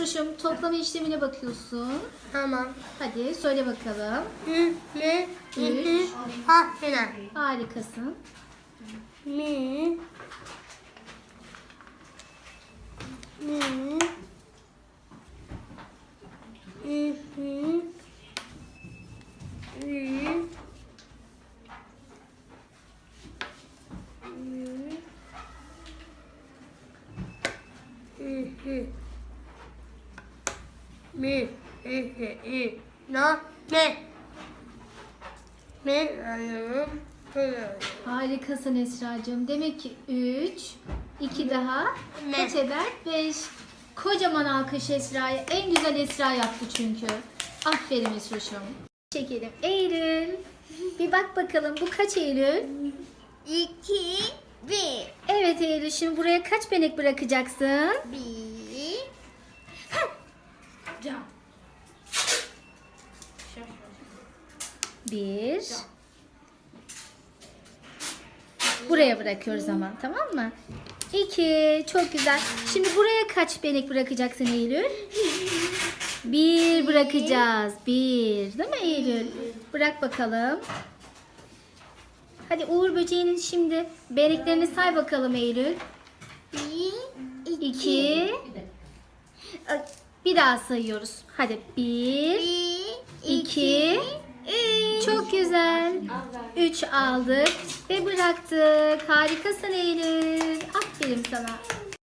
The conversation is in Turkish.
Esroş'um toplama işlemine bakıyorsun. Tamam. Hadi söyle bakalım. Hı, ne, Üç. hı, ha, hına. Harikasın. Mi. Mi. Ü. Hı, hı. Mi. Hı, hı, hı. No. Ne. Ne. Hı. Harikasın Esra'cığım. Demek ki 3, 2 daha Ne? kaç eder? 5. Kocaman alkış Esra'ya. En güzel Esra yaptı çünkü. Aferin Esroş'um. Çekelim. Eylül. Bir bak bakalım bu kaç Eylül? İki, bir, Evet Eylül şimdi buraya kaç benek bırakacaksın? bir. Cam. Bir. Buraya bırakıyoruz ama tamam mı? İki. Çok güzel. Şimdi buraya kaç benek bırakacaksın Eylül? Bir bırakacağız. Bir. Değil mi Eylül? Bırak bakalım. Hadi Uğur böceğinin şimdi beneklerini say bakalım Eylül. Bir, İki. Ay, Bir daha sayıyoruz. Hadi bir. bir, İki. üç. Çok güzel. Üç aldık ve bıraktık. Harikasın Eylül. Aferin sana.